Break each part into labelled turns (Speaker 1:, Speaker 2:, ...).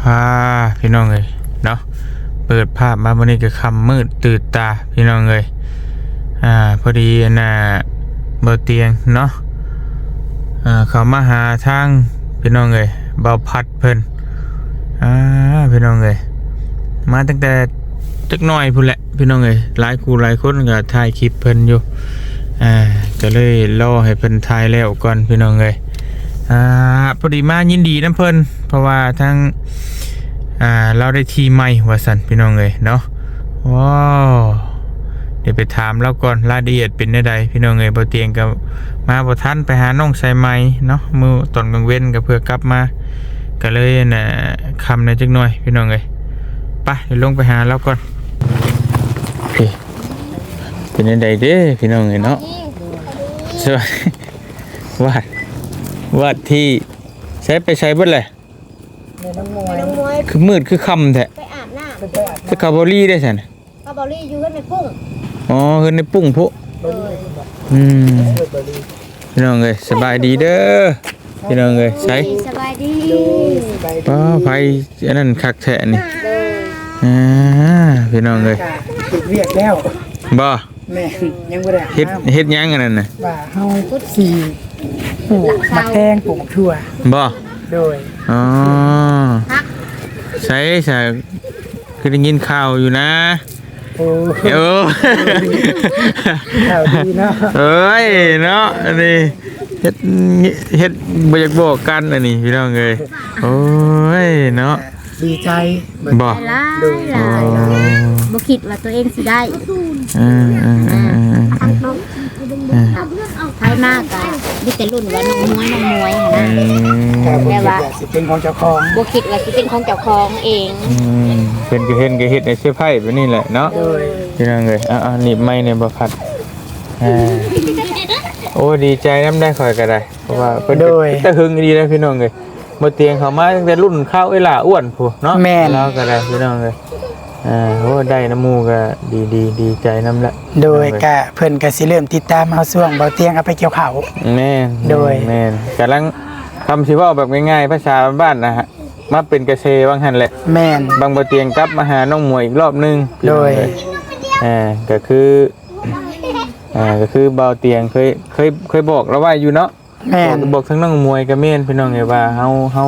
Speaker 1: พาพี่น้องเลยเนาะเปิดภาพมาวันนี้ก็คำมืดตื่นตาพี่น้องเลยอ่าพอดีนะเบาเตียงเนาะอ่าเขามาหาทางพี่น้องเลยเบาพัดเพิ่นอ่าพี่น้องเลยมาตั้งแต่จักหน่อยพุ่นแหละพี่น้องเลยหลายคู่หลายคนก็ถ่ายคลิปเพิ่นอยู่อ่าก็เลยรอให้เพิ่นถ่ายแล้วก่อนพี่น้องเลย อ่าพอดีมายินดีน้ำเพิ่นเพราะว่าทั้งอ่าเราได้ทีใหม่ว่าสันพี่น้องเลยเนาะว้าวเดี๋ยวไปถามเราก่อนรายละเอียดเป็นใดพี่น้องเลยบ่เตียงกับมาบ่ทันไปหาน้องใส่ไม้เนาะมือตอนกลางเว้นก็เพื่อกลับมาก็เลยน่ะคำในอยจักหน่อยพี่น้องเลยไปเดี๋ยวลงไปหาเราก่อนโอเคเป็นใดเด้พี่น้องเลยเนาะสวัสดีว่า วัดที่ใช้ไปใช้เบิดเลย
Speaker 2: น้องมวย
Speaker 1: คือมืดคือค่ำแท้
Speaker 2: ไปอาบน้
Speaker 1: สคาร์บอรี่ได้สันำ
Speaker 2: ปลาบอลลี่อยู่กันในกุ้ง
Speaker 1: อ๋อคือในปุ้งพุ
Speaker 2: เออ
Speaker 1: อืมพี่น้องเอ้ยสบายดีเด้อพี่น้องเอ้ยใช้
Speaker 2: สบายดี
Speaker 1: ป้าไฟอันนั้นคักแท้นี่
Speaker 2: เด้อ
Speaker 1: อ่าพี่น้องเอ้ย
Speaker 3: ถูกเรียกแล้ว
Speaker 1: บ่
Speaker 3: แม่ยังบ่ได้
Speaker 1: เฮ็ดเฮ็ดหยังอันนั้นน่ะ
Speaker 3: ว่าเฮาสี่ ปลูกมะแตงปลูกทั่ว
Speaker 1: บ่
Speaker 3: โดย
Speaker 1: อ๋อใช้ใช่คือได้ยินข่าวอยู่นะ
Speaker 3: โอ้
Speaker 1: โอ้
Speaker 3: ข่าวดีเนาะ
Speaker 1: เอ้ยเนาะอันนี้เฮ็ดเฮ็ดบ่อยากบอกกันอันนี้พี่น้องเอ้ยโอ้ยเนาะ
Speaker 3: ดีใจเด
Speaker 1: บ่
Speaker 2: หลาย
Speaker 3: โดย
Speaker 2: หลายบ่คิดว่าตัวเองสิได้
Speaker 1: อืมอืมอื มอืมอืมอืม
Speaker 2: ภายมากก็มีแต่รุ่นว่าน้องมวยน้องมวยหั่น
Speaker 1: อื
Speaker 2: นะ
Speaker 3: แต่
Speaker 1: ม
Speaker 3: บ่คิดว่าสิเป็นของเจ้าของ
Speaker 2: บ่คิดว่าสิเป็นของเจ้าของเอง
Speaker 1: อืมเพิ่นก็เห็นก็เฮ็ดในเสื้อผ้าแบบนี้แหละเนาะ
Speaker 3: โดย
Speaker 1: พี่น้องเอ้ยอะๆหนีบไม้ในบ่พัดอ่าโอ้ดีใจนำได้ข่อยก็ได้เพราะว่าเพิ่นก็ตะหึงดีนะพี่น้องเอ้ยบ่เตียงเขามาตั้งแต่รุ่นข้าวเอ้ยล่ะอ้วนพูเนาะ
Speaker 3: แม่น
Speaker 1: เราก็ได้พี่น้องเลย อ่าโอ้ได้น้ำมูกก็ดีดีดีใจน้ำละ
Speaker 3: โดยกะเพิ่นก็สิเริ่มติดตามเฮาช่วงเบาเตียงเอาไปเกี่ยวข้าว
Speaker 1: แม่น
Speaker 3: โดย
Speaker 1: แม่นกำลังคำสิเว่าแบบง่ายๆภาษาบ้านๆนะฮะมาเป็นกระเซบางหันแหละ
Speaker 3: แม่น
Speaker 1: บางบะเตียงกลับมาหาน้องหมวยอีกรอบนึง
Speaker 3: โดย
Speaker 1: อ่าก็คืออ่าก็คือเบาเตียงเคยเคยเคยบอกเราไว้อยู่เนาะ
Speaker 3: แม่น
Speaker 1: บอกบอกทั้งน้องมวยกับเม่นพี่น้องไงว่าเฮาเฮา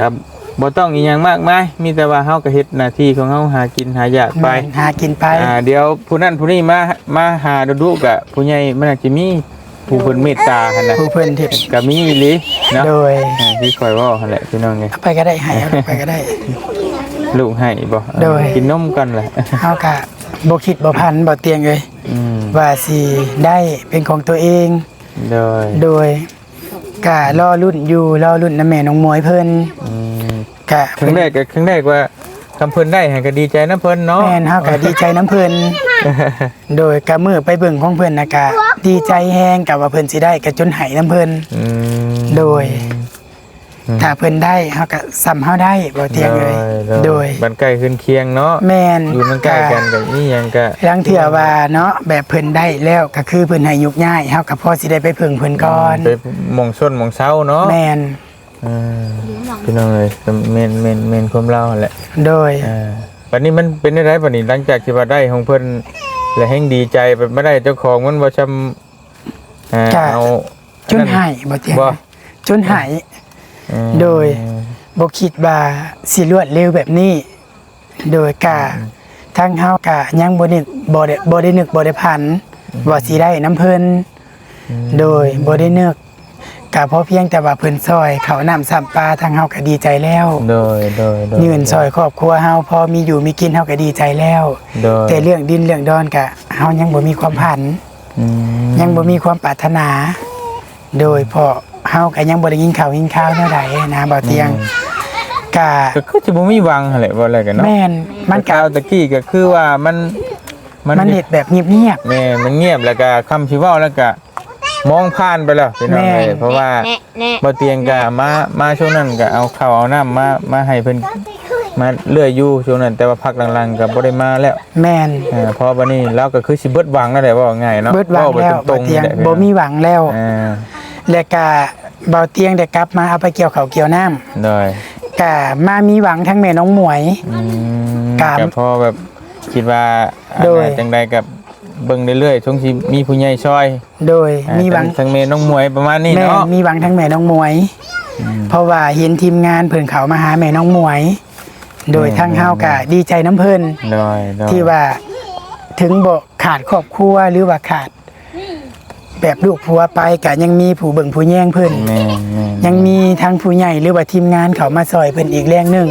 Speaker 1: กับ บ่ต้องอีหยังมากมายมีแต่ว่าเฮาก็เฮ็ดหน้าที่ของเฮาหากินหาอยากไป
Speaker 3: แม่นหากินไป
Speaker 1: อ่าเดี๋ยวผู้นั้นผู้นี้มามาหาดูดูกะผู้ใหญ่มันอาจจะมีผู้เพิ่นเมตตาหั่นน่ะ
Speaker 3: ผู้เพิ่นที่
Speaker 1: ก็มีอีหลีเนาะ
Speaker 3: โดย
Speaker 1: อ่าที่คอยเว้าหั่นแหละพี่น้องไง
Speaker 3: เอาไปก็ได้ให้เอาไปก็ได้
Speaker 1: ลูกให้บ่
Speaker 3: โดย
Speaker 1: กินนมกันแหละ
Speaker 3: เฮาก็บ่คิดบ่พันบ่เตียงเลย
Speaker 1: อืม
Speaker 3: ว่าสิได้เป็นของตัวเอง
Speaker 1: โดย
Speaker 3: โดยกะรอรุ่นอยู่รอรุ่นน้ำแม่น้องมวยเพิ่น
Speaker 1: อืม
Speaker 3: กะ
Speaker 1: ครั้งแรกก็ครั้งแรกว่าคำเพิ่นได้ให้ก็ดีใจนะเพิ่นเนาะ
Speaker 3: แม่นเฮาก็ดีใจน้ำเพิ่นโดยกะมือไปเบิ่งของเพิ่นนะกะดีใจแฮงกับว่าเพิ่นสิได้กะจนไหน้ำเพิ่น
Speaker 1: อืม
Speaker 3: โดยถ้าเพิ่นได้เฮาก็ซ้ำเฮาได้บ่เตียงเลย โดย
Speaker 1: บันใกล้ขึ้นเคียงเนาะ
Speaker 3: แม่น
Speaker 1: อยู่มันใกล้กันกับนี่ยังก็
Speaker 3: ลังเถื่อว่าเนาะแบบเพิ่นได้แล้วก็คือเพิ่นให้ยุกย้ายเฮาก็พอสิได้ไปเพิ่งเพิ่นก่อน
Speaker 1: ไปหมองส้นหมองเช้าเนาะ
Speaker 3: แม่น
Speaker 1: อ่าพี่น้องเลยก็เมนเมนเมนความเล่าแหละ
Speaker 3: โดย
Speaker 1: อ่าวันนี้มันเป็นได้ไรวันนี้หลังจากที่ว่าได้ของเพิ่นและแห่งดีใจไปไม่ได้เจ้าของมันบ่ชำอ่า
Speaker 3: จ้ะ
Speaker 1: เอา
Speaker 3: จนหายบ่เตียง
Speaker 1: บ่
Speaker 3: จนหาย
Speaker 1: อืม
Speaker 3: โดยบ่คิดว่าสิรวดเร็วแบบนี้ โดยกะทางเฮากะยังบ่นึกบ่ได้บ่ได้นึกบ่ได้พันว่าสิได้น้ำเพิ่นโดยบ่ได้นึก กะเพราะเพียงแต่ว่าเพิ่นซอยเขาวน้ำซ้ำปลาทางเฮาก็ดีใจแล้ว
Speaker 1: โดยโดยโดย
Speaker 3: ยืนซอยครอบครัวเฮาพอมีอยู่มีกินเฮาก็ดีใจแล้ว
Speaker 1: โดย
Speaker 3: แต่เรื่องดินเรื่องดอนกะเฮายังบ่มีความผัน
Speaker 1: อืม
Speaker 3: ยังบ่มีความปรารถนา โดยเพราะเฮาก็ยังบ่ได้กินข้าวกินข้าวเท่าใดนะบ่เตียงกะ
Speaker 1: ก็คือจะบ่มีวังหั่นแหละว่าอะไรกันเนาะ
Speaker 3: แม่นมัน
Speaker 1: ก
Speaker 3: กะา
Speaker 1: วตะกี้ก็คือว่ามัน
Speaker 3: มันเฮ็ดแบบเงียบ
Speaker 1: แม่มันเงียบแล้วก็คำชิเว้าแล้วก็ มองผ่านไปแล้วพี่น้อง
Speaker 3: แม่
Speaker 1: เอ้ยเพราะว่า
Speaker 2: แน่แน่
Speaker 1: บ่เตียงก็มามาช่วงนั้นก็เอาข้าวเอาน้ำมามาให้เพิ่นมาเลื่อยอยู่ช่วงนั้น แต่ว่าพักหลังๆก็บ่ได้มาแล้ว
Speaker 3: ๆแม่น
Speaker 1: อ่าเพราะบัดนี้เราก็คือสิเบิดหวังนั่นแหละว่าง่ายเนาะ
Speaker 3: เบิดหวัง
Speaker 1: เาไป
Speaker 3: แล้ว
Speaker 1: ตร
Speaker 3: บ่
Speaker 1: งๆ
Speaker 3: เตียง
Speaker 1: นี่แหละ
Speaker 3: บ่มีหวังแล้ว
Speaker 1: อ่า
Speaker 3: และกะเบาเตียงได้กลับมาเอาไปเกี่ยวข้าวเกี่ยวน้ำ
Speaker 1: ได้
Speaker 3: กะมามีหวังทั้งแม่น้องหมวย
Speaker 1: อืม
Speaker 3: กาม
Speaker 1: ก็พอแบบคิดว่าอัน
Speaker 3: โดย
Speaker 1: น่ะจังใดกับ เบิ่งเรื่อยๆช่วงที่มีผู้ใหญ่ช่วย
Speaker 3: โดย
Speaker 1: อ่า
Speaker 3: มีหวัง
Speaker 1: ทั้ทั้งเมน้องมวยประมาณนี้
Speaker 3: แม่
Speaker 1: เนาะ
Speaker 3: มีหวังทั้งแม่น้องหมวย เพราะว่าเห็นทีมงานเพิ่นเขามาหาแม่น้องหมวย โดยทางเฮากะดีใจน้ำเพิ่น
Speaker 1: โดยโดย
Speaker 3: ที่ว่าถึงบ่ขาดครอบครัวหรือว่าขาด แบบลูกผัวไปกะยังมีผู้เบิ่งผู้แย่งเพิ่น
Speaker 1: แม่นแม่น
Speaker 3: ยังมีทางผู้ใหญ่หรือว่าทีมงานเขามาซอยเพิ่นอีกแรงหนึง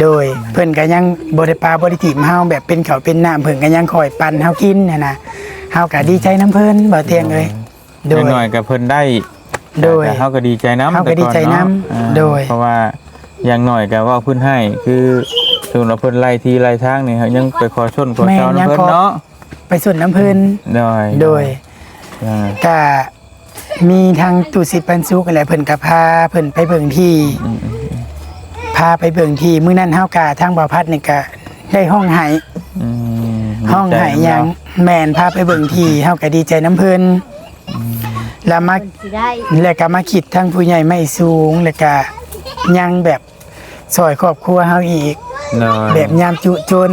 Speaker 3: โดยเพิ่นก็ยังบ่ได้ปาบ่ได้ถีบเฮาแบบเป็นเขาวเป็นน้ำเพิ่นก็ยังคอยปั่นเฮากินน่ะนะเฮาก็ดีใจน้ำเพิ่นบ่เตียงเอ้ยโดย
Speaker 1: หน่อยๆกับเพิ่นได้
Speaker 3: โดย
Speaker 1: แต่เฮาก็ดีใจน้ำ
Speaker 3: เฮาก็ดีใจนำ
Speaker 1: แต่ก่อเาะอ่า
Speaker 3: โดย
Speaker 1: เพราะว่าอย่างหน่อยก็ว่าเพิ่นให้คือสมมุติว่าเพิ่นไล่ที่ไล่ทางนี่เฮายังไปขอชนขอเช้าน้ำเพิ่นเนาะ
Speaker 3: ไปสุดน้ำเพิ่น
Speaker 1: โดย
Speaker 3: โดย
Speaker 1: อ่า
Speaker 3: ก็มีทางตุสิปันสุกอะไรเพิ่นก็พาเพิ่นไปเบิ่งที่
Speaker 1: อืม
Speaker 3: พาไปเบิ่งที่มื้อนั้นเฮากะทางบ่าวพัดนี่ก็ได้ห้องไห
Speaker 1: อืม
Speaker 3: ห้องไหหยังแม่นพาไปเบิ่งที่เฮาก็ดีใจน้ำเพิ่นแล้วมา
Speaker 2: สิได้
Speaker 3: แล้วก็มาคิดทางผู้ใหญ่ไม่สูงแล้วก็ยังแบบซอยครอบครัวเฮาอีก
Speaker 1: โดย
Speaker 3: แบบยามจุจน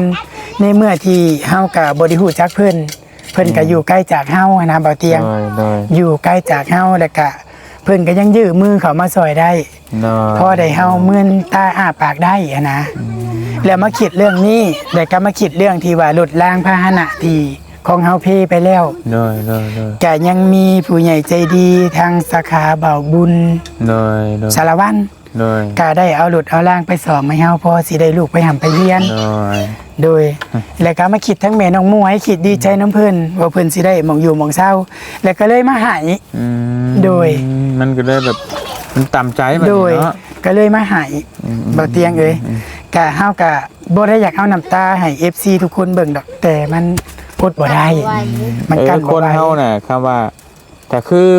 Speaker 3: ในเมื่อที่เฮาก็บ่ได้ฮู้จักเพิ่นเพิ่นก็อยู่ใกล้จากเฮาอะนะบ่าวเตียง
Speaker 1: โดยโดย
Speaker 3: อยู่ใกล้จากเฮาแล้วก็ เพิ่นก็ยังยื้อมือเขามาซอยได้
Speaker 1: โดย
Speaker 3: พอได้เฮามื่นตาอ้าปากได้อะนะแล้วมาคิดเรื่องนี้แล้วก็มาคิดเรื่องที่ว่าลดล้างพาหนะที่ของเฮาเพไปแล้ว
Speaker 1: โดยโดยโดย
Speaker 3: ก็ยังมีผู้ใหญ่ใจดีทางสาขาเบาบุญ
Speaker 1: โดยโดย
Speaker 3: สารวัตร
Speaker 1: โดย
Speaker 3: ก็ได้เอาหลุดเอาล่างไปสอบให้เฮาพอสิได้ลูกไปหำไปเรียน
Speaker 1: โดย
Speaker 3: โดย แล้วก็มาคิดทั้งแม่น้องมวยคิดดีใจน้ำเพิ่นว่าเพิ่นสิได้หมองอยู่หมองเศร้า แล้วก็เลยมาใหาย
Speaker 1: อืม
Speaker 3: โดย
Speaker 1: มันก็เลยแบบมันต่ำใจแบบ
Speaker 3: โดย
Speaker 1: นี้เนาะ
Speaker 3: ก็เลยมาใหาย
Speaker 1: อืม
Speaker 3: บ่เตียงเอ้ยกะเฮากะบ่ได้อยากเอาน้ำตาให้ FC ทุกคนเบิ่งดอกแต่มันอดบ่ได้
Speaker 2: ไว้
Speaker 3: มัน
Speaker 1: เอ
Speaker 3: กั
Speaker 1: อนค
Speaker 3: บ่
Speaker 1: น
Speaker 3: ไหว
Speaker 1: เฮาน่ะคำว่า แต่คือ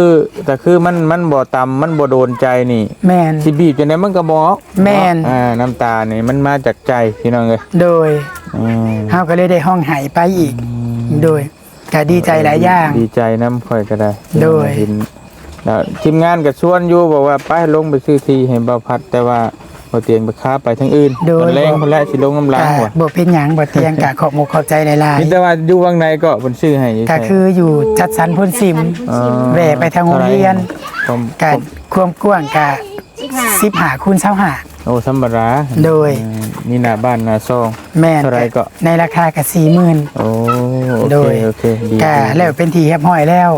Speaker 1: แต่คือมันมันบ่ต่ำมันบ่โดนใจนี่
Speaker 3: แม่น
Speaker 1: สิบีบจังได๋มันก็บ่ออก
Speaker 3: แม่น
Speaker 1: อ่าน้ำตานี่มันมาจากใจพี่น้องเอ้ย
Speaker 3: โดย
Speaker 1: อืม
Speaker 3: เฮาก็เลยได้ห้องใหายไปอีก โดยก็ดีใจหลายอย่าง
Speaker 1: ดีใจน้ำข่อยก็ได้
Speaker 3: โดย
Speaker 1: เห็นแล้วทีมงานก็ชวนอยู่บอกว่าไปลงไปซื้อที่ให้บ่าวพัดแต่ว่า บ่เตียงไปค้าไปทางอื่น
Speaker 3: โดย
Speaker 1: มันแรงพุ่นแหละสิลงน้ำลาง
Speaker 3: ก็
Speaker 1: ว่ะ
Speaker 3: บ่เป็นหยังบ่เตียงกะขอบมกขอบใจหลาย
Speaker 1: มีแต่ว่าอยู่วังในก็เพิ่นซื้อให้
Speaker 3: ๆก็คืออยู่จัดสรรพ้นซิม
Speaker 1: อ๋อ
Speaker 3: แหวไปทางโรงเรียน
Speaker 1: ผม
Speaker 3: กะความกว้างกะ
Speaker 2: สิบห้า
Speaker 3: 15คูณ25
Speaker 1: โอ้ธรรมดา
Speaker 3: โดย
Speaker 1: อืมนี่หน้าบ้านหน้าซอง
Speaker 3: แม่น
Speaker 1: เท่าไหร่ก็
Speaker 3: ในราคากะ40,000
Speaker 1: โอ้โอ
Speaker 3: โด
Speaker 1: เค
Speaker 3: ย
Speaker 1: โอเคดี
Speaker 3: กะ
Speaker 1: ดี
Speaker 3: แล้วเป็นทีเรียบร้อยแล้ว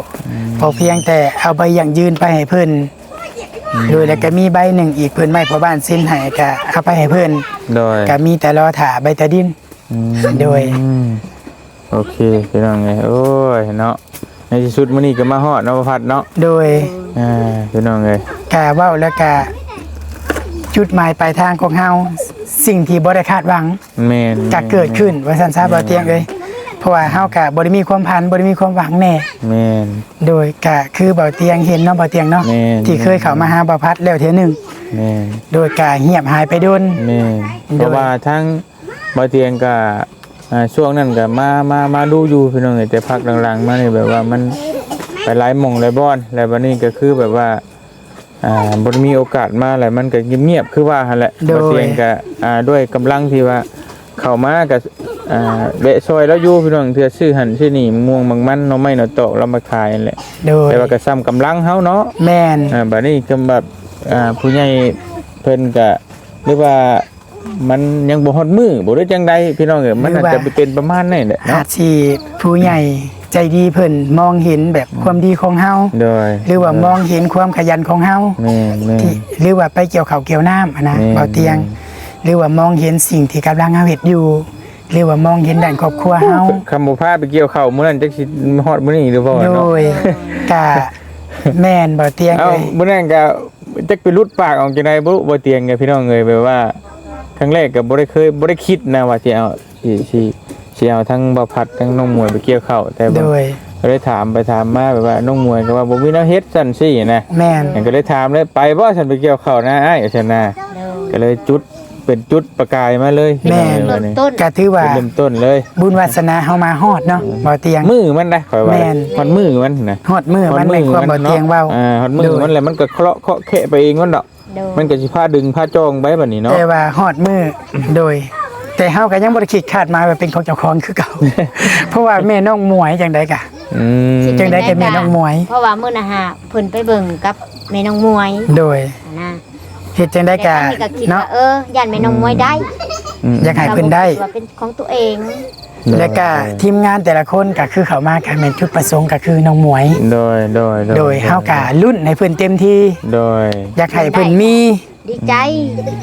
Speaker 3: พอเพียงแต่เอาใบอย่างยืนไปให้เพิ่น โดยแล้วก็มีใบหนึ่งอีกเพิ่นไม่พอบ้านสิ้นให้ก็เอาไปให้เพิ่น
Speaker 1: โดย
Speaker 3: ก็มีแต่รอถ่าใบตะดิน
Speaker 1: อืม
Speaker 3: โดย
Speaker 1: โอเคพี่น้องไงโอ้ยเนาะในที่สุดมื้อนี้ก็มาฮอดเนาะบ่พัดเนาะ
Speaker 3: โดย
Speaker 1: อ่าพี่น้องเอ้ย
Speaker 3: กะเว้าแล้วก็จุดหมายปลายทางของเฮาสิ่งที่บ่ได้คาดหวัง
Speaker 1: แม่น
Speaker 3: ก็เกิดขึ้นว่าซั่นซะบ่เตียงเอ้ย เพราะว่าเฮาก็บ่ได้มีความพันบ่ได้มีความหวังแน่
Speaker 1: แม่น
Speaker 3: โดยก็คือบ่เตียงเห็นเนาะบ่เตียงเนาะ
Speaker 1: แม่น
Speaker 3: ที่เคยเข้ามาหาบ่พัดแล้วเทื่อหนึง
Speaker 1: แม่น
Speaker 3: โดยกะเงียบหายไปโดน
Speaker 1: แม่น
Speaker 3: โดย
Speaker 1: เพราะว่าทั้งบ่เตียงก็อ่าช่วงนั้นก็มามามาดูอยู่พี่น้องเอ้ยแต่พักหลังๆมานี่แบบว่ามันไปหลายหม่องหลายบ่อนแล้วบัดนี้ก็คือแบบว่าอ่าบ่ได้มีโอกาสมาแล้วมันก็เงียบๆคือว่าหั่นแหละ
Speaker 3: โดย
Speaker 1: บ่เตียงก็อ่าด้วยกำลังที่ว่าเข้ามาก็ อ่าเบะซอยแล้วอยู่พี่น้องเทื่อซื้อหั่นซื้อนี่มะม่วงบางมันหน่อไม้หน่อตอกแล้วมาขายนั่นแหละ
Speaker 3: โดย
Speaker 1: แต่ว่าก็ซ้ำกำลังเฮาเนาะ
Speaker 3: แม่น
Speaker 1: อ่าบัดนี้ก็แบบอ่าผู้ใหญ่เพิ่นก็เรียกว่ามันยังบ่ฮอดมือบ่ได้จังใดพี่น้องเอ้ยมันอาจจะเป็นประมาณนั้นแหละ
Speaker 3: อา
Speaker 1: เนาะ
Speaker 3: จสิผู้ใหญ่ใจดีเพิ่นมองเห็นแบบความดีของเฮา
Speaker 1: โดย
Speaker 3: หรือว่ามองเห็นความขยันของเฮา
Speaker 1: แม่นแม่น
Speaker 3: ที่หรือว่าไปเกี่ยวข้าวเกี่ยวน้ำอะนะ
Speaker 1: แม่น
Speaker 3: เบาเตียง หรือว่ามองเห็นสิ่งที่กำลังเฮาเฮ็ดอยู่ หรือว่ามองเห็นด้านครอบครัวเฮา
Speaker 1: คำบ่พาไปเกี่ยวข้าวมื้อนั้นจักสิฮอดมื้อนี้หรือบ่
Speaker 3: โด
Speaker 1: เนาะ
Speaker 3: ยกะแม่นเบาเตียง
Speaker 1: เอ้า
Speaker 3: เลย
Speaker 1: มื้อนั้นก็จักไปรุดปากออกจังไดบ่รู้บ่เตียงไงพี่น้องเอ้ยแบบว่าครั้งแรกก็บ่ได้เคยบ่ได้คิดนะว่าสิเอาสิสิสิเอาทั้งบ่พัดทั้งน้องมวยไปเกี่ยวข้าวแต่
Speaker 3: โด
Speaker 1: บ่
Speaker 3: ย
Speaker 1: ก็เลยถามไปถามมาแบบว่าน้องมวยก็ว่าบ่มีแนวเฮ็ดซั่นซี่นะ
Speaker 3: แม่น
Speaker 1: ฉันก็เลยถามเลยไปบ่ฉันไปเกี่ยวข้าวนะอ้ายฉันน่ะก็เลยจุด เป็นจุดประกายมาเลย
Speaker 3: แม่น
Speaker 1: พี่น้องเอ้ย
Speaker 2: ต้น
Speaker 3: ก็ถือว่า
Speaker 1: เริ่มต้นเลย
Speaker 3: บุญวาสนาเฮามาฮอดเนาะเบาเตียง
Speaker 1: มือมันได้ข่อยว่า
Speaker 3: แม่น
Speaker 1: มันมือมันนะ
Speaker 3: ฮอดมือมันในความเบาเตียงเว้า
Speaker 1: อ่าฮอดมือมันแหละมันก็เคาะเคาะแคะไปเองมันดอก
Speaker 2: โดย
Speaker 1: มันก็สิพาดึงพาจองไว้บัดนี้เนาะ
Speaker 3: แต่ว่าฮอดมือโดย แต่เฮาก็ยังบ่ได้คิดคาดมาว่าเป็นของเจ้าของคือเก่า เพราะว่าแม่น้องหมวยจังได๋กะ
Speaker 1: อืม
Speaker 3: จังได้แก่แม่น้องมวย
Speaker 2: เพราะว่ามื้อน่ะฮะเพิ่นไปเบิ่งกับแม่น้องมวย
Speaker 3: โดย
Speaker 2: นะ
Speaker 3: เฮ็ดจังได๋
Speaker 2: แต่
Speaker 3: กะ
Speaker 2: อันนี้ก็คิด
Speaker 3: เนาะ
Speaker 2: ว่าเออย่านแม่น้องมวยได้
Speaker 1: อืม
Speaker 3: อยากให้เพิ่นได้
Speaker 2: ราบ่คิว่าเป็นของตัวเอง
Speaker 3: แล้วก็ทีมงานแต่ละคนก็คือเขามากันเป็นจุดประสงค์ก็คือน้องหมวย
Speaker 1: โดยโดย
Speaker 3: โดยเฮาก็รุ่นให้เพิ่นเต็มที่
Speaker 1: โดย
Speaker 3: อยากให้เพิ่นมี
Speaker 2: ดีใจ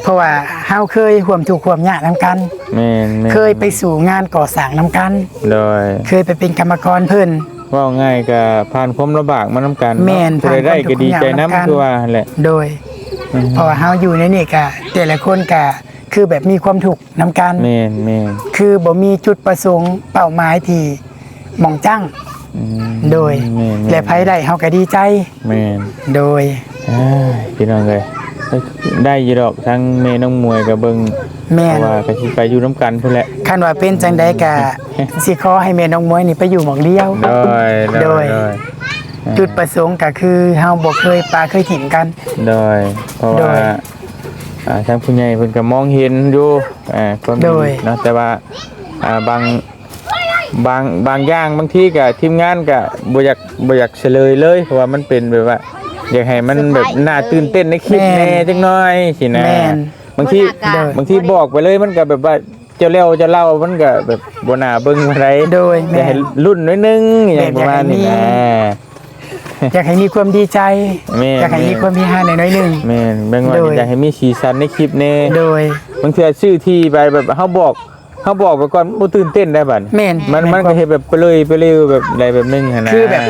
Speaker 3: เพราะว่าเฮาเคยร่วมทุกข์ร่วมยากนํกัน
Speaker 1: แม่นแม่น
Speaker 3: เคยไปสู่งานก่อสร้างนํกัน
Speaker 1: โดย
Speaker 3: เคยไปเป็นกรรมกรเพิ่น
Speaker 1: เว่าง่ายก็ผ่านความลำบากมานํกัน
Speaker 3: แม่น
Speaker 1: ผู้ใดได้
Speaker 3: ผ่านความ
Speaker 1: ก็ดีใจ
Speaker 3: ทุกข์ยากนำกัน
Speaker 1: นำคือว่าแหละ
Speaker 3: โดย เพราะว่าเฮาอยู่ในนี่ก็แต่ละคนก็คือแบบมีความทุกข์นํกัน
Speaker 1: แม่นแม่น
Speaker 3: คือบ่มีจุดประสงค์เป้าหมายที่หมองจัง
Speaker 1: อืม
Speaker 3: โดย
Speaker 1: แม่น
Speaker 3: และไผได้เฮาก็ดีใจ
Speaker 1: แม่น
Speaker 3: โดย
Speaker 1: อ้ายพี่น้องเอ้ยได้อยู่ดอกทั้งแม่น้องมวยกับเบิ่ง
Speaker 3: แม่
Speaker 1: เพ
Speaker 3: น
Speaker 1: ราะว่าก็สิไปอยู่นํกันพุ่นแหละ
Speaker 3: คันว่าเป็นจังใดกะ สิขอให้แม่น้องมวยนี่ไปอยู่หม่องเดียว
Speaker 1: โดย
Speaker 3: โดย จุดประสงค์ก็คือเฮาบ่เคยปาเคยถิ่มกัน
Speaker 1: โดยเพราะ
Speaker 3: โด
Speaker 1: ว่ายอ่าทางผู้ใหญ่เพิ่นก็มองเห็นอยู่อ่าความ
Speaker 3: โดย
Speaker 1: เนาะแต่ว่าอ่าบางบางบางอย่างบางทีก็ทีมงานก็บ่อยากบ่อยากเฉลยเลย เพราะว่ามันเป็นแบบว่าอยากให้มันแบบน่าตื่นเต้นในคลิปแน่จังน้อยสินะ
Speaker 3: แม่น
Speaker 1: บางที
Speaker 2: โดย
Speaker 1: บางทีบอกไปเลยมันก็แบบว่าเจะเล่าจะเล่ามันก็แบบบ่น่าเบิ่งอะไร
Speaker 3: โดย
Speaker 1: อ
Speaker 3: แม่
Speaker 1: ยากให้รุ่นน้อยนึงอย่างประมาณนี้นะ
Speaker 3: อยากให้มีความดีใจ
Speaker 1: แม่น
Speaker 3: อยากให้มีความมีฮาหน่อยๆหนึง
Speaker 1: แม่นแบ่งว่า
Speaker 3: โดย
Speaker 1: อยากให้มีสีสันในคลิปแน่
Speaker 3: โดย
Speaker 1: บางเทื่อชื่อที่ไปแบบเฮาบอกเฮาบอกไปก่อนบ่ตื่นเต้นได้บัด
Speaker 3: แม่น
Speaker 1: มันมันก็เฮ็ดแบบไปเลยไปเลยแบบใดแบบหนึงหั่นนะ
Speaker 3: คือแบบ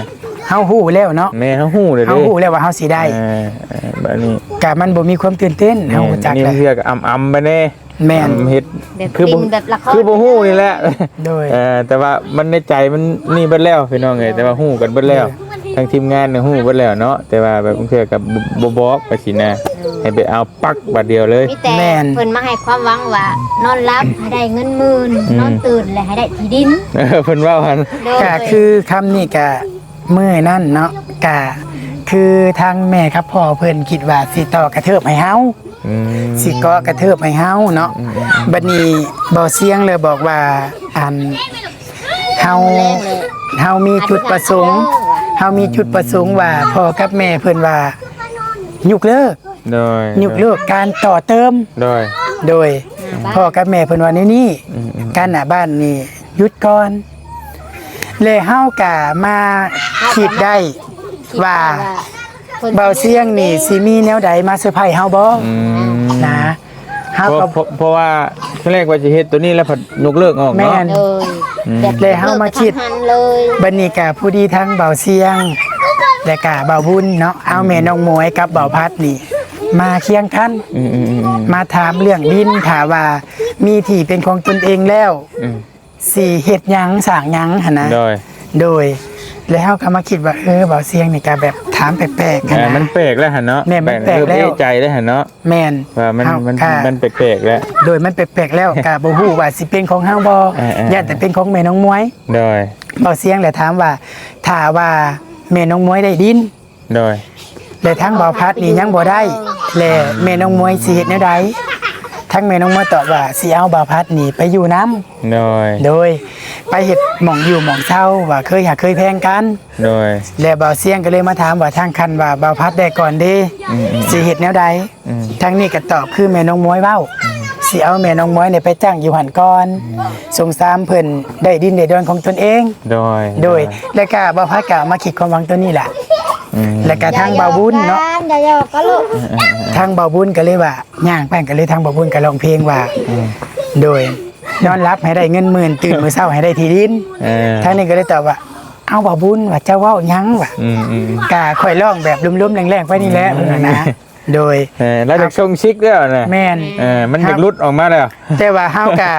Speaker 3: เฮาฮู้แล้วเนาะ
Speaker 1: แม่เฮาฮู้เลย
Speaker 3: เฮา
Speaker 1: เด้
Speaker 3: ฮู้แล้วว่าเฮาสิได้
Speaker 1: เออเออแบบนี้
Speaker 3: กะมันบ่มีความตื่นเต้นเฮารู้จัก
Speaker 1: นี่
Speaker 3: แล้
Speaker 1: บาวงเทื่อก็อำๆไปแน่
Speaker 3: แม่น
Speaker 1: อำเฮ็ด
Speaker 2: แบบ
Speaker 1: คือบ่
Speaker 2: ฟิล์มแบบละคร
Speaker 1: คือบ่ฮู้นี่แหละ
Speaker 3: โดย
Speaker 1: เออแต่ว่ามันในใจมันนี่เบิดแล้วพี่น้องเอ้ยแต่ว่าฮู้กันเบิดแล้ว ทางทีมงานเนี่ยฮู้เบิดแล้วเนาะแต่ว่าแบบบางเทื่อก็บ่บ่บอกไปสินะให้ไปเอาปักบัดเดียวเลย
Speaker 2: มีแต่
Speaker 3: แม่น
Speaker 2: เพิ่นมาให้ความหวังว่านอนหลับให้ได้เงินหมื่น
Speaker 1: อืม
Speaker 2: นอนตื่นและให้ได้ที่ดิน
Speaker 1: เออเพิ่นว่าหัน
Speaker 2: โดย
Speaker 3: กะคือคำนี้กะมื้อนั่นเนาะกะคือทางแม่ครับพ่อเพิ่นคิดว่าสิต่อกระเทิบให้เฮา
Speaker 1: อืม
Speaker 3: สิเกาะกระเทิบให้เฮาเนาะบัดนี้บ่เสียงเลยบอกว่าอันเฮาเฮามีจุดประสงค์ เฮามีจุดประสงค์ว่าพ่อกับแม่เพิ่นว่ายุกเลิก
Speaker 1: โดย
Speaker 3: ยุกเลิกการต่อเติม
Speaker 1: โดย
Speaker 3: โดยพ่อกับแม่เพิ่นว่านี่นี่
Speaker 1: อืมอืม
Speaker 3: การหน้าบ้านนี่หยุดก่อนเลยเฮากะมาคิดได้ว่า
Speaker 2: พิ่น
Speaker 3: เบาเสียงนี่สิมีแนวใดมาเซอร์ไพรส์เฮาบ่
Speaker 1: อืม
Speaker 3: นะเฮา
Speaker 1: เพราะ
Speaker 3: ก็
Speaker 1: เพราะเพราะว่าที แรกว่าจะเฮ็ดตัวนี้แล้วผัดยกเลิกออก
Speaker 3: แม่
Speaker 1: เนาะ
Speaker 3: น
Speaker 2: เลย
Speaker 1: อืม
Speaker 2: แบบ
Speaker 3: เลยเฮามาคิด
Speaker 2: เลิกกระทันหันเลย
Speaker 3: บัดนี้กะผู้ดีทั้งเบาเสียงและกะเบาบุญเนาะเอาแม่น้องหมวยกับเบาพัดนี่ มาเคียงกัน
Speaker 1: อืมอืมอืมอืม
Speaker 3: มาถามเรื่องดินถามว่ามีที่เป็นของตนเองแล้ว
Speaker 1: อืม
Speaker 3: สิเฮ็ดหยังสร้างหยังหั่นนะ
Speaker 1: โดย
Speaker 3: โดย แล้วเฮาก็มาคิดว่าเออเบาเสียงนี่ก็แบบถามแปลกๆ
Speaker 1: เอ
Speaker 3: กัน
Speaker 1: อ
Speaker 3: นะ
Speaker 1: มันแปลกแล้วหั่นเนาะ
Speaker 3: แม่มันแปลกแล้ว
Speaker 1: เริ่มเอะใจแล้วหั่นเนาะ
Speaker 3: แม่น
Speaker 1: ว่ามัน
Speaker 3: เฮา
Speaker 1: มัน
Speaker 3: ค่ะ
Speaker 1: มันแปลกๆแล้ว
Speaker 3: โดยมันแปลกๆแล้วก็บ่ฮู้ว่าสิเป็นของเฮาบ่
Speaker 1: เออๆ
Speaker 3: ย่านแต่เป็นของแม่น้องมวย
Speaker 1: โดย
Speaker 3: เบาเสียงแล้วถามว่าถ้าว่าแม่น้องมวยได้ดิน
Speaker 1: โดย
Speaker 3: และทั้งเบาพัดนี่ยังบ่ได้และแม่น้องมวยสิเฮ็ดแนวใดทั้งแม่น้องมวยตอบว่าสิเอาเบาพัดนี่ไปอยู่น้
Speaker 1: โดย
Speaker 3: โดย ไปเฮ็ดหม่องอยู่หม่องเช่าว่าเคยหาเคยแพงกัน
Speaker 1: โดย
Speaker 3: แล้วเบาเสียงก็เลยมาถามว่าทางคันว่าเบาพัดได้ก่อนเด้
Speaker 1: อืมอืม
Speaker 3: สิเฮ็ดแนวใด
Speaker 1: อืม
Speaker 3: ทางนี้ก็ตอบคือแม่น้องมวยเว้าสิเอาแม่น้องมวยเนี่ยไปจ้างอยู่หันก่อนสงสารเพิ่นได้ดินได้ดอนของตนเอง
Speaker 1: โดย
Speaker 3: โดยแล้วก็บ่พัดก็มาคิดความหวังตัวนี้ล่ะ
Speaker 1: อืม
Speaker 3: แล้วก็ทางเบาบุญเนาะ
Speaker 2: อย่าหยอกก็ลูก
Speaker 3: ทางเบาบุญก็เลยว่าย่างแป้งก็เลยทางเบาบุญก็ร้องเพลงว่า โดย นอนรับให้ได้เงินหมื่นตื่นมื้อเช้าให้ได้ที่ดิน
Speaker 1: เออ
Speaker 3: ทางนี้ก็เลยตอบว่า เอาเบาบุญว่าเจ้าเว้าหยังว่ะ
Speaker 1: อืมอืม
Speaker 3: กะค่อยร้องแบบลุ่มๆแรงๆไปนี่แหละนะโดย
Speaker 1: เออแล้วจากชงชิกแล้วนะ
Speaker 3: แม่น
Speaker 1: เออมันจะรุดออกมาแล้ว
Speaker 3: แต่ว่าเฮากะ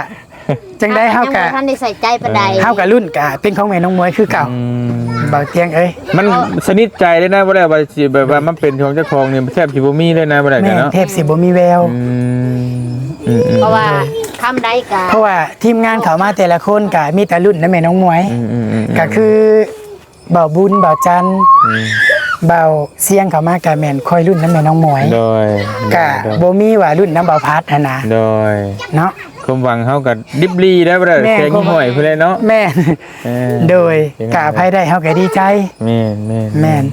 Speaker 3: จังได้เฮากะ
Speaker 2: ยังบ่ท่านได้ใส่ใจปานใด
Speaker 3: เฮากะรุ่นกะเป็นของแม่น้องมวยคือเก่า
Speaker 1: อืม
Speaker 3: เบาเตียงเอ้ย
Speaker 1: มันสนิทใจเลยนะว่าได้ว่าสิแบบว่ามันเป็นของเจ้าของเนี่ยแทบสิบ่มีเลยนะบ่ได้
Speaker 3: แม่
Speaker 1: กัน
Speaker 3: น
Speaker 1: เนาะ
Speaker 3: เทพสิบ่มีแวว
Speaker 1: อืม อืมอืม
Speaker 2: เพราะว่าคำใดก็
Speaker 3: เพราะว่าทีมงานเขามาแต่ละคนกะมีแต่รุ่นนะแม่น้องมวย
Speaker 1: อืมอืมอืม
Speaker 3: ก็คือเบาบุญเบาจันทร์
Speaker 1: ม
Speaker 3: เบาเสียงเขามากกะแม่นคอยรุ่นน้ำแม่น้องหมวย
Speaker 1: โดย
Speaker 3: กะ
Speaker 1: โดย
Speaker 3: บ่มีว่ารุ่นน้ำเบาพัดหั้นนะ
Speaker 1: โดย
Speaker 3: เนาะ
Speaker 1: ความหวังเฮาก็ดิบลีได้บ่ได้
Speaker 3: แม่
Speaker 1: แข็ง
Speaker 3: ความหวัง
Speaker 1: ห่วยพุ่นเลยเนาะ
Speaker 3: แม่น
Speaker 1: เออ
Speaker 3: โดย
Speaker 1: พี่น้อง
Speaker 3: กะภัยได้เฮาก็ดีใจ
Speaker 1: แม่นแม่น
Speaker 3: แม่น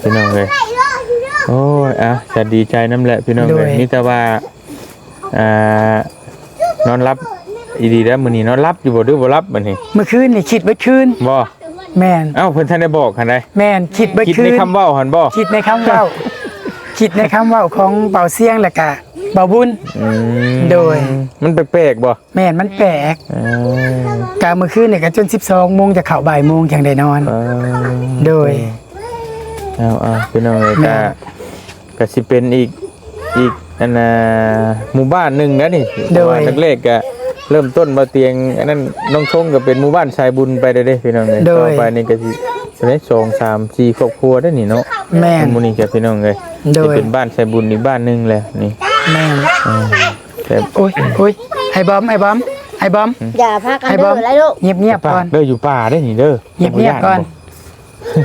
Speaker 1: พี่น้องเลยโอ้ยอะจะดีใจน้ำแหละพี่น้องเลยนี่แต่ว่า อ่านอนรับอีดีแล้วมื้อนี้นอนรับอยู่บ่หรือบ่รับบัดนี้
Speaker 3: เมื่อคืนนี่คิดเบิดคืน
Speaker 1: บ่
Speaker 3: แม่น
Speaker 1: เอ้าเพิ่นท่านได้บอกหั่นใด
Speaker 3: แม่นคิดเบิด
Speaker 1: คิด
Speaker 3: คื
Speaker 1: ใน
Speaker 3: น
Speaker 1: คำเว้าหั่นบ่
Speaker 3: คิดในคำเว้า คิดในคำเว้าของเบาเสียงแล้วก็เบาบุญ
Speaker 1: อืม
Speaker 3: โดย
Speaker 1: มันแปลกๆบ่
Speaker 3: แม่นมันแปลก
Speaker 1: เออกะ
Speaker 3: เมื่อคืนนี่ก็จน 12โมงจะเข้าบ่ายโมงจังได้นอน
Speaker 1: เออ
Speaker 3: โดย
Speaker 1: เอาเอาพี่น้องเลย
Speaker 3: แม่
Speaker 1: ก็ก็สิเป็นอีกอีก อันน่ะหมู่บ้านหนึงนะนี่เพราะว่าแรกๆก็เริ่มต้นมาเตียงอันนั้นน้องชงก็เป็นหมู่บ้านชายบุญไปได้เด้พี่น้องเลย
Speaker 3: โดย
Speaker 1: ต่อไปนี่ก็สิได้สองสามสี่ครอบครัวได้นี่เนาะ
Speaker 3: แม่น
Speaker 1: หมู่นี้ก็พี่น้องเลย
Speaker 3: โดย
Speaker 1: จะเป็นบ้านชายบุญอีกบ้านหนึงแหละนี่
Speaker 3: แม่น
Speaker 1: เออแต่
Speaker 3: โอ้ยโอ้ยไอ้บอมไอ้บอมไอ้บอม
Speaker 2: อย่าพากัน
Speaker 3: ไอ้บ
Speaker 2: เด้
Speaker 3: อ
Speaker 2: อ
Speaker 3: ม
Speaker 2: อะไรลูก
Speaker 3: เงียบๆ
Speaker 1: ป่า
Speaker 3: ก่อน
Speaker 1: เด้ออยู่ป่าได้นี่เด้อ
Speaker 3: เงียบๆก่อน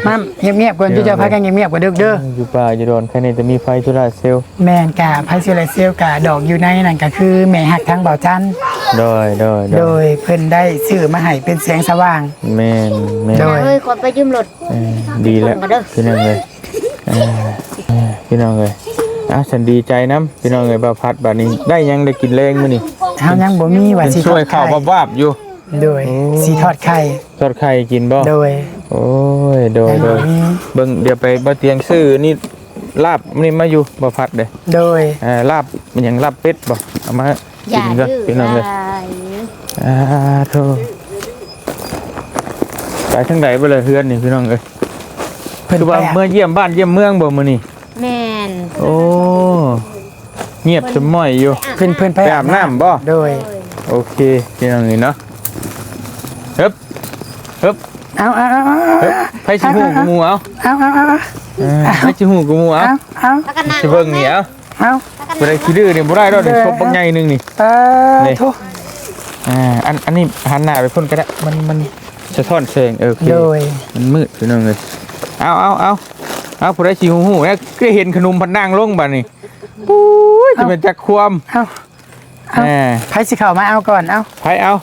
Speaker 3: มาเงียบๆก่อนจุจะพากันเงียบๆก่อนเด้อเด้อ
Speaker 1: อยู่ป่าอยู่โดนแค่นี้จะมีไฟโซลาร์เซลล์
Speaker 3: แมนกะไพซิลเซลกะดอกอยู่ในนั่นก็คือแม่หักทางเบาจันทร์
Speaker 1: โดยโดย
Speaker 3: โดยเพิ่นได้ซื้อมาให้เป็นแสงสว่าง
Speaker 1: แม่นแม่น
Speaker 3: โดย
Speaker 2: เฮ้ยคนไปยืมรถ
Speaker 1: เออดีแล้ว
Speaker 2: มาเด้อ
Speaker 1: พี่น้องเลยเออเออพี่น้องเลยอะฉันดีใจน้ำพี่น้องเลยบ่าวพัดบัดนี้ได้ยังได้กินแรงมื้อนี่
Speaker 3: เฮายังบ่มีว่า
Speaker 1: เป็น
Speaker 3: สิท
Speaker 1: ช่
Speaker 3: อ
Speaker 1: วย
Speaker 3: ด
Speaker 1: ข้า
Speaker 3: ไข่
Speaker 1: ววาบๆอยู่
Speaker 3: โดย
Speaker 1: โอ้
Speaker 3: สิทอดไข่
Speaker 1: ทอดไข่กินบ่
Speaker 3: โดย
Speaker 1: โอ้ยโดย
Speaker 3: ยัง
Speaker 1: โด
Speaker 3: บ่
Speaker 1: ย
Speaker 3: มี
Speaker 1: เบิ่งเดี๋ยวไปบ่เตียงซื้อนี่ลาบนี่มาอยู่บ่าวพัดเด้
Speaker 3: โดย
Speaker 1: อ่าลาบมันหยังลาบเป็ดบ่เอามา
Speaker 2: อย่า
Speaker 1: กินก่อน
Speaker 2: ดื้อ
Speaker 1: พี่น้องเลย
Speaker 2: ได้
Speaker 1: อ่าโธ่ไปทางใดบ่เลยเฮือนนี่พี่น้องเอ้ย
Speaker 3: เพิ่น
Speaker 1: คือ
Speaker 3: ไป
Speaker 1: ว่า
Speaker 3: อะ
Speaker 1: เมื่อเยี่ยมบ้านเยี่ยมเมืองบ่มื้อนี้
Speaker 2: แม่น
Speaker 1: โอ้เงียบสมอยอยู่
Speaker 3: เพิ่นเพิ่นไป
Speaker 1: ไปอาบน้ำบ่
Speaker 3: โดย
Speaker 1: โอเคพี่น้องนี่เนาะฮึบฮึบ
Speaker 3: เอาเอาเอา
Speaker 1: ฮึบไผสิฮู้กูหมู่เอา
Speaker 3: เอาเอาเอา
Speaker 1: เออไผสิฮู้กูหมู่เอา
Speaker 3: เอาเอา
Speaker 2: พากันนั่ง
Speaker 1: สิเบิ่งนี่เอา
Speaker 3: เอา
Speaker 1: บ่ได้ขี้ดื้อนี่บ่ได้ดอกนี่
Speaker 3: เออ
Speaker 1: ครบบักใหญ่หนึงนี่
Speaker 3: เออ
Speaker 1: นี่
Speaker 3: โท
Speaker 1: อ่าอันอันนี้หันหน้าไปพุ่นก็ได้ มันมันสะท้อนแสงเออโอเค
Speaker 3: โดย
Speaker 1: มันมืดพี่น้องเลยเอาเอาเอาเอาผู้ใดสิฮู้ๆแหกก็เห็นขนมพันนางลงบัดนี้ปุ้ยจะเป็นจักความ
Speaker 3: เอาเอา
Speaker 1: แหม
Speaker 3: ไผสิเข้ามาเอาก่อนเอา
Speaker 1: ไผเอา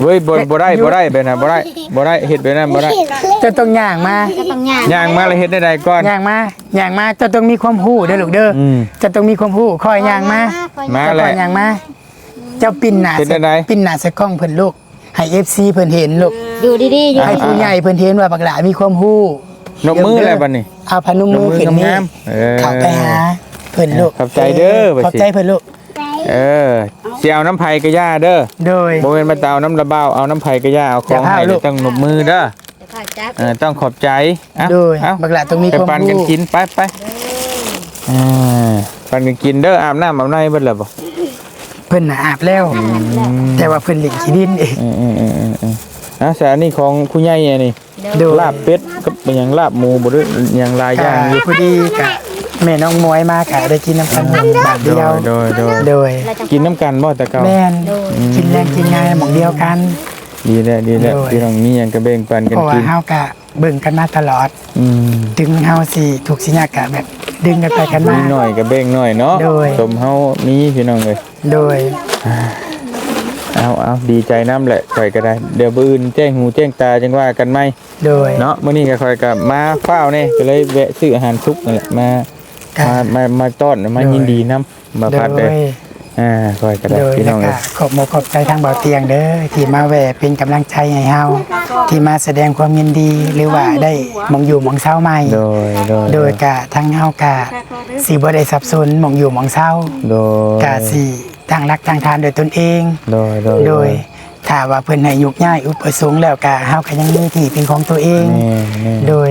Speaker 1: เว้ยบ่บ่ได้บ่ได้แบบนั้นบ่ได้บ่ได้เฮ็ดแบบนั้นบ่ได้
Speaker 3: จะต้องย่างมา
Speaker 2: ก็ต้องย่าง
Speaker 1: ย่างมาแล้วเฮ็ดได้ใดก่อน
Speaker 3: ย่างมาย่างมาจะต้องมีความรู้เด้อลูกเด้ออ
Speaker 1: อืม
Speaker 3: จะต้องมีความรู้คอยย่างมา
Speaker 1: มา
Speaker 3: จะ
Speaker 1: แห
Speaker 3: ค
Speaker 1: ละ
Speaker 3: อยย่างมาเจ้าปิ่นหน้า
Speaker 1: เฮ็ดได้ใด
Speaker 3: ปิ่นหน้าใส่กล้องเพิ่นลูกให้ FC เพิ่นเห็นลูก
Speaker 2: อยู่ดีๆอยู่
Speaker 3: ให้ผู้ใหญ่เพิ่นเห็นว่าบักหลามีความรู้
Speaker 1: นกมือแล้วบัดนี้
Speaker 3: เอาพนมมือขึ้นนี่
Speaker 1: งามๆเออ
Speaker 3: เข้าไปหาเพิ่นลูก
Speaker 1: ขอบใจเด้อว่าสิ
Speaker 3: ขอบใจเพิ่นลูก
Speaker 1: เออสิเอาน้ำไผกระย่าเด้อ
Speaker 3: โดย
Speaker 1: บ่แม่นมาแต่เอาน้ำระเบ้าเอาน้ำไผกระย่าเอาของ
Speaker 3: อย่าพลาด
Speaker 1: ให้
Speaker 3: ลูก
Speaker 1: ต้องนบมือเด้อ
Speaker 2: จะพาจับ
Speaker 1: เออต้องขอบใจเอ้า
Speaker 3: โดย
Speaker 1: เอ้า
Speaker 3: บักหลาต้องมี
Speaker 1: ไป
Speaker 3: ความ
Speaker 1: ปันกัน
Speaker 3: รู้
Speaker 1: กินไปไปอ่าปันกันกินเด้ออาบน้ำอาบในเบิดแล้วบ่
Speaker 3: เพิ่นน่ะอาบแล้ว แต่ว่าเพิ่นเล่นขี้ดินเอง
Speaker 1: อืมอืมอืมอืมอืมอะสารนี่ของคุณยายไงนี่
Speaker 3: โดย
Speaker 1: ลาบเป็ดกับเป็นหยังลาบหมูบ่หรือหยังหลายอย่างอยู่
Speaker 3: พอดีกะ แม่น้องมวยมากะได้กินน้ำกันบาท
Speaker 1: โด
Speaker 3: เดียวย
Speaker 1: โดยโดย
Speaker 3: โดย
Speaker 2: เราจะ
Speaker 1: กินน้ำกันบ่แต่เก่า
Speaker 3: แม่นกินแรงกินง่ายหมองเดียวกัน
Speaker 1: ดีแล้วดีแล้ว
Speaker 3: โดย
Speaker 1: พี่น้องมีหยังก็แบ่งปันกัน
Speaker 3: เพราะว่า
Speaker 1: กิน
Speaker 3: เฮากะเบิ่งกันมาตลอด
Speaker 1: อืม
Speaker 3: ถึงเฮาสิถูกสิยากะแบบดึงกันไปกันมา
Speaker 1: มีหน่อยก็แบ่งหน่อยเนาะ
Speaker 3: โดย
Speaker 1: สมเฮามีพี่น้องเอ้ย
Speaker 3: โดย
Speaker 1: เอาเอาดีใจน้ำแหละข่อยก็ได้ เดี๋ยวบื้ออื่นแจ้งหูแจ้งตาจังว่ากันไหม
Speaker 3: โดย
Speaker 1: เนาะมื้อนี้ก็ข่อยก็มาเฝ้านี่ก็เลยแวะซื้ออาหารทุกนั่นแหละมา
Speaker 3: ค่ะ
Speaker 1: มามามาต้อนมา
Speaker 3: โดย
Speaker 1: ยินดีนํมา
Speaker 3: โด
Speaker 1: พัดเลย
Speaker 3: ย
Speaker 1: อ่าข่อยก็ได้
Speaker 3: โดย
Speaker 1: พี่น้
Speaker 3: แล้
Speaker 1: อ
Speaker 3: ว
Speaker 1: งเอ้
Speaker 3: ก็
Speaker 1: ย
Speaker 3: ขอบมกขอบใจทางเบาเตียงเด้อที่มาแวะเป็นกำลังใจให้เฮาที่มาแสดงความยินดีหรือว่าได้หมองอยู่หมองเช้าใหม่
Speaker 1: โดยโดย
Speaker 3: โดยกะทั้งเฮากะสิบ่ได้สับสนหมองอยู่หมองเช้า
Speaker 1: โดย
Speaker 3: กะสิทางรักทางทานโดยตนเอง
Speaker 1: โดยโดย
Speaker 3: โดยถ้าว่าเพิ่นให้ยุกย้ายอุปสงค์แล้วกะเฮาก็ยังมีที่เป็นของตัวเอง
Speaker 1: แม่แม่
Speaker 3: โดย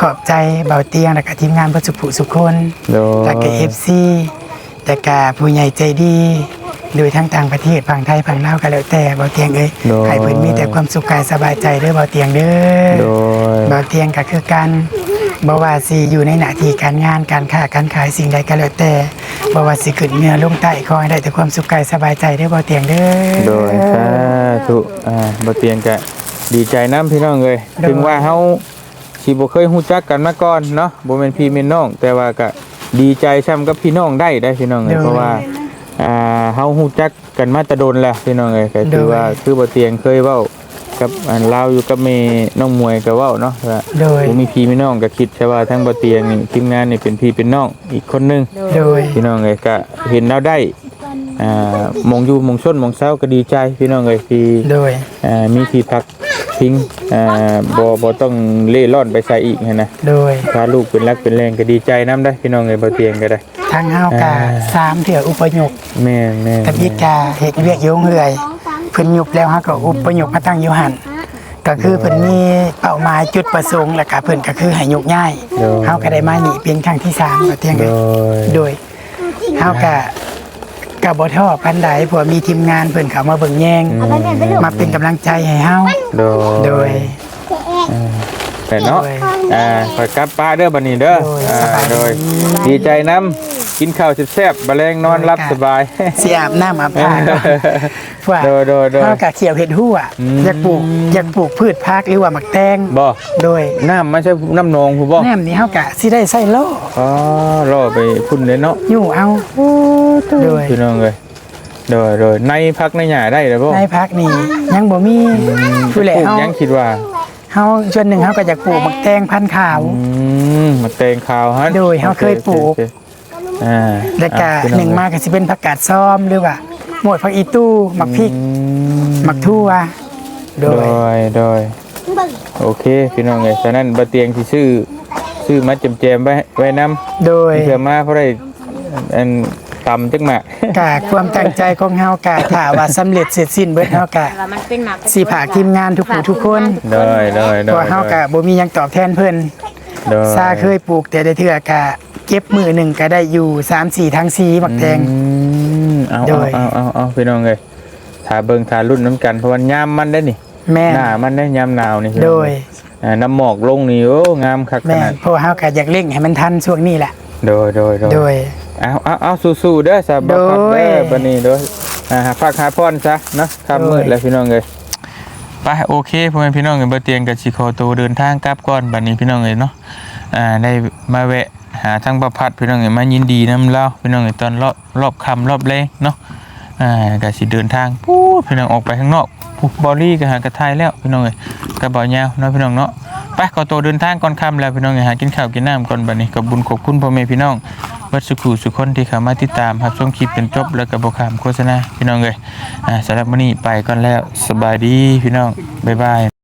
Speaker 3: ขอบใจเบาเตียงและก็ทีมงานประสุผู้สุคน
Speaker 1: โดย
Speaker 3: และก็ FC แต่กะผู้ใหญ่ใจดี โดยทั้งต่างประเทศฝั่งไทยฝั่งลาวก็แล้วแต่เบาเตียงเอ้ย
Speaker 1: โดย
Speaker 3: ให้เพิ่นมีแต่ความสุขกายสบายใจเด้อเบาเตียงเด้
Speaker 1: โด
Speaker 3: อยเบาเตียงก็คือการบ่ว่าสิอยู่ในหน้าที่การงานการค้าการขายสิ่งใดก็แล้วแต่บ่ว่าสิขึ้นเหนือลงใต้ขอให้ได้แต่ความสุขกายสบายใจเด้อเบาเตียงเด้อ
Speaker 1: โดยสาธุอ่าบ่เตียงก็ดีใจน้ำพี่น้องเอ้ย
Speaker 3: โดย
Speaker 1: ถึงว่าเฮา สสิบ่เคยฮู้จักกันมาก่อนเนาะบ่แม่นพี่แม่นน้อง แต่ว่าก็ดีใจซ้ำกับพี่น้องได้ได้พี่น้องเอ้ยเพราะว่าอ่าเฮาฮู้จักกันมาแต่โดนแล้วพี่น้องเอ้ยก็ถือว่าคือบ่เตียงเคยเว้ากับอันลาวอยู่กับแม่น้องมวยก็เว้าเนาะว่า
Speaker 3: โดย
Speaker 1: ผมมีพี่มีน้องก็คิดใช่ว่าทั้งบ่เตียงนี่ทีมงานนี่เป็นพี่เป็นน้องอีกคนนึง
Speaker 3: โดย
Speaker 1: พี่น้องเอ้ยก็เห็นแล้วได้ อ่ามองอยู่มองชนมองเศร้าก็ดีใจพี่น้องเอ้ยที่
Speaker 3: โดย
Speaker 1: อ่ามีที่พักพิงอ่าบ่บ่ต้องเล่ร่อนไปใส่อีกหั้นนะ
Speaker 3: โดย
Speaker 1: พาลูกเป็นรักเป็นแรงก็ดีใจน้ำได้พี่น้องเอ้ยบ่เตียงก็ได้
Speaker 3: ทางเฮากะ
Speaker 1: อ่า
Speaker 3: สามเถื่ออุปยก
Speaker 1: แม่นแม่น
Speaker 3: ตะพิกาเฮ็ดเวียกโยงเหือยเพิ่นยุบแล้วเฮาก็อุปยกมาตั้งอยู่หั่นก็คือเพิ่นมีเป้าหมายจุดประสงค์แล้วก็เพิ่นก็คือให้ยกย้ายเฮาก็ได้มานี่เป็นครั้งที่สามก็เที่ยง
Speaker 1: โด
Speaker 3: กัน
Speaker 1: ย
Speaker 3: โดยเฮาก็ ก็บ่ท้อปานใดเพราะว่ามีทีมงานเพิ่นเข้ามาเบิ่งแยงมาเป็นกำลังใจให้เฮา
Speaker 1: โดย
Speaker 3: โดย
Speaker 1: แต่เนาะ
Speaker 3: โดย
Speaker 1: อ่าขอยกลับป้าเด้อบัดนี้เด้อ
Speaker 3: โดย
Speaker 1: อ่า
Speaker 3: สบายดี
Speaker 1: โดยดีใจน้ำ กินข้าวแซ่บๆบะแรงนอนรับสบาย
Speaker 3: สิอาบน้ำอาบท่าก่อนว่า
Speaker 1: โดยโดยโดย
Speaker 3: เฮาก็เขียวเห็ดหัว
Speaker 1: อืม
Speaker 3: อยากปลูกอยากปลูกพืชผักหรือว่าหมักแตง
Speaker 1: บ่
Speaker 3: โดย
Speaker 1: น้ำไม่ใช่น้ำนองผู้บ่
Speaker 3: แหนมนี่เฮากะสิได้ใส่โล
Speaker 1: อ๋อรอไปพุ่นเลยเนาะ
Speaker 3: อยู่เอาโดย
Speaker 1: พี่น้องเลยโดยโดยในพักในหญ้าได้เลยบ่
Speaker 3: ในพักนี่ยังบ่มีผู้แหละ
Speaker 1: ปลูก
Speaker 3: เฮา
Speaker 1: ยังคิดว่า
Speaker 3: เฮาส่วนหนึ่งเฮาก็อยากปลูกหมักแตงพันธุ์ขาว
Speaker 1: อืมมาแตงขาวฮะ
Speaker 3: โดยเขาเคยปลูก
Speaker 1: โอเคโอเคอ่า
Speaker 3: แล้วก็
Speaker 1: อะพี่อ
Speaker 3: หนึ่งมาก็สิเป็นผักกาดซ้อมหรือว่าหมวดผักอีตู้หมักพริก
Speaker 1: อื
Speaker 3: หมักทั่วโด
Speaker 1: โด
Speaker 3: ย
Speaker 1: ยโดยโอเคพี่น้องเลยฉะนั้นบะเตียงที่ซื้อซื้อมาแจมๆไว้ไว้นำ
Speaker 3: โดย
Speaker 1: เพื่อมาเพราะได้อันต่ำจักหมาก
Speaker 3: กะความตั้งใจของเฮากะถ้าว่าสำเร็จเสร็จสิ้นเบิดเฮากะ
Speaker 2: ว่ามันเป็นหมาก
Speaker 3: สิผากทีมงานทุกผู้ทุกคน
Speaker 1: โดยโดย
Speaker 3: เพ
Speaker 1: โด
Speaker 3: ราะ
Speaker 1: ย
Speaker 3: ว่าเฮากะบ่มีหยังตอบแทนเพิ่น
Speaker 1: โดย
Speaker 3: ซาเคยปลูกแต่ได้เทื่อกะเก็บมือหนึ่งก็ได้อยู่3 4ทั้ง4หมักแตง
Speaker 1: อืมเอา
Speaker 3: โด
Speaker 1: เอา
Speaker 3: ย
Speaker 1: เอาเอาเอาพี่น้องเลยถ้าเบิ่งถ้ารุ่นน้ำกันเพราะว่ายามมันได้นี่
Speaker 3: แม่น
Speaker 1: หน้ามันได้ยามหนาวนี่
Speaker 3: โดย
Speaker 1: อ่าน้ำหมอกลงนี่โอ้งามคักข
Speaker 3: แม่
Speaker 1: นาด
Speaker 3: นเพราะว่าเฮากะอยากเร่งให้มันทันช่วงนี้แหละ
Speaker 1: โดยโดยโดย
Speaker 3: โดย
Speaker 1: เอาเอาเอาสู้ๆเด้อสาบพัก
Speaker 3: โดย
Speaker 1: เด้อบัดนี้โดยอ่าหาพักหาพรซะเนาะค่ำมืด
Speaker 3: โดย
Speaker 1: แล้วพี่น้องเอ้ย ไปโอเคพ่อแม่พี่น้องเอ้ยบ่เตียงกับสิขอตัวเดินทางกลับก่อนบัดนี้พี่น้องเอ้ยเนาะอ่าได้มาแวะหาทางประพัดพี่น้องเอ้ยมายินดีนำเราพี่น้องเอ้ยตอนรอบรอบค่ำรอบแรงเนาะอ่าก็สิเดินทางปู๊พี่น้องออกไปข้างนอกบอลลี่ก็หากระทายแล้วพี่น้องเอ้ยกระเป๋ายาวเนาะพี่น้องเนาะ ไปขอตัวเดินทางก่อนค่ำแล้วพี่น้องเอ้ยหากินข้าวกินน้ำก่อนบัดนี้ขอบบุญขอบคุณพ่อแม่พี่น้องวัดสุขุสุคนที่เข้ามาติดตามครับชมคลิปเป็นจบแล้วก็บอกคำโฆษณาพี่น้องเลยอ่าสำหรับวันนี้ไปก่อนแล้วสบายดีพี่น้องบ๊ายบาย